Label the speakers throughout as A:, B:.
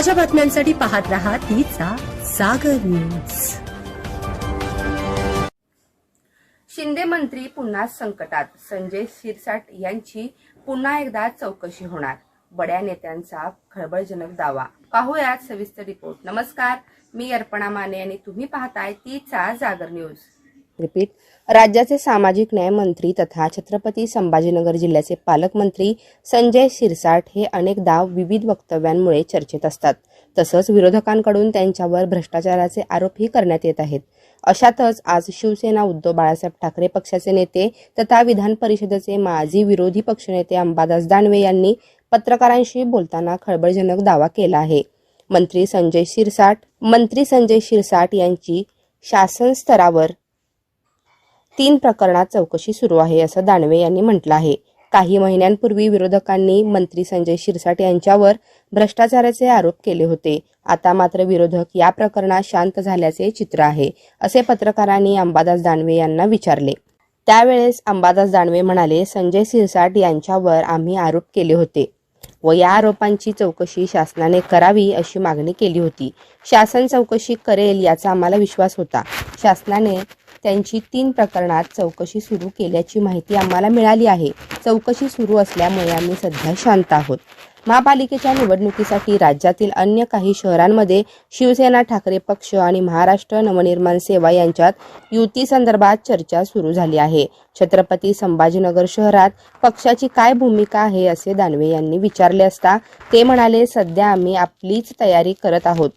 A: ताज्या बातम्यांसाठी पाहत राहा तीचा सागर न्यूज.
B: शिंदे मंत्री पुन्हा संकटात. संजय शिरसाट यांची पुन्हा एकदा चौकशी होणार. बड्या नेत्यांचा खळबळजनक दावा. पाहूयात सविस्तर रिपोर्ट. नमस्कार मी अर्पणा माने आणि तुम्ही पाहताय तीचा जागर न्यूज. रिपीट राज्याचे सामाजिक न्याय मंत्री तथा छत्रपती संभाजीनगर जिल्ह्याचे पालकमंत्री संजय शिरसाट हे अनेकदा विविध वक्तव्यांमुळे चर्चेत असतात. तसंच विरोधकांकडून त्यांच्यावर भ्रष्टाचाराचे आरोपही करण्यात येत आहेत. अशातच आज शिवसेना उद्धव बाळासाहेब ठाकरे पक्षाचे नेते तथा विधान परिषदेचे माजी विरोधी पक्षनेते अंबादास दानवे यांनी पत्रकारांशी बोलताना खळबळजनक दावा केला आहे. मंत्री संजय शिरसाट मंत्री संजय शिरसाट यांची शासन स्तरावर तीन प्रकरणात चौकशी सुरू आहे असं दानवे यांनी म्हटलं आहे. काही महिन्यांपूर्वी विरोधकांनी मंत्री संजय शिरसाट यांच्यावर भ्रष्टाचाराचे आरोप केले होते. आता मात्र विरोधक या प्रकरणात शांत झाल्याचे चित्र आहे असे पत्रकारांनी अंबादास दानवे यांना विचारले. त्यावेळेस अंबादास दानवे म्हणाले संजय शिरसाट यांच्यावर आम्ही आरोप केले होते व या आरोपांची चौकशी शासनाने करावी अशी मागणी केली होती. शासन चौकशी करेल याचा आम्हाला विश्वास होता. शासनाने त्यांची तीन प्रकरणात चौकशी सुरू केल्याची माहिती आम्हाला मिळाली आहे. चौकशी सुरू असल्यामुळे आम्ही सध्या शांत आहोत. महापालिकेच्या निवडणुकीसाठी राज्यातील अन्य काही शहरांमध्ये शिवसेना ठाकरे पक्ष आणि महाराष्ट्र नवनिर्माण सेवा यांच्यात युती संदर्भात चर्चा सुरू झाली आहे. छत्रपती संभाजीनगर शहरात पक्षाची काय भूमिका आहे असे दानवे यांनी विचारले असता ते म्हणाले सध्या आम्ही आपलीच तयारी करत आहोत.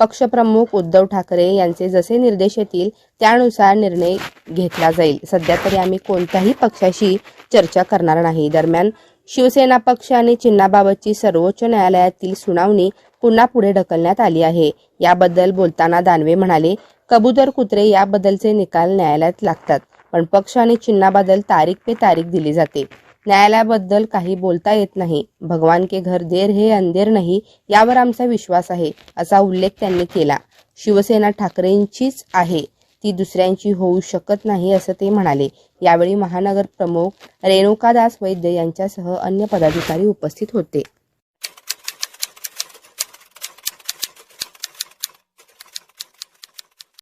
B: पक्षप्रमुख उद्धव ठाकरे यांचे जसे निर्देश येतील त्यानुसार निर्णय घेतला जाईल. सध्या तरी आम्ही कोणत्याही पक्षाशी चर्चा करणार नाही. दरम्यान शिवसेना पक्ष आणि चिन्हाबाबतची सर्वोच्च न्यायालयातील सुनावणी पुन्हा पुढे ढकलण्यात आली आहे. याबद्दल बोलताना दानवे म्हणाले कबूतर कुत्रे याबद्दलचे निकाल न्यायालयात लागतात पण पक्ष आणि चिन्हाबद्दल तारीख पे तारीख दिली जाते. न्यायालयाबद्दल काही बोलता येत नाही. भगवान के घर देर हे अंधेर नाही यावर आमचा विश्वास आहे असा उल्लेख त्यांनी केला. शिवसेना ठाकरेंचीच आहे. ती दुसऱ्यांची होऊ शकत नाही असं ते म्हणाले. यावेळी महानगर प्रमुख रेणुकादास वैद्य यांच्यासह अन्य पदाधिकारी उपस्थित होते.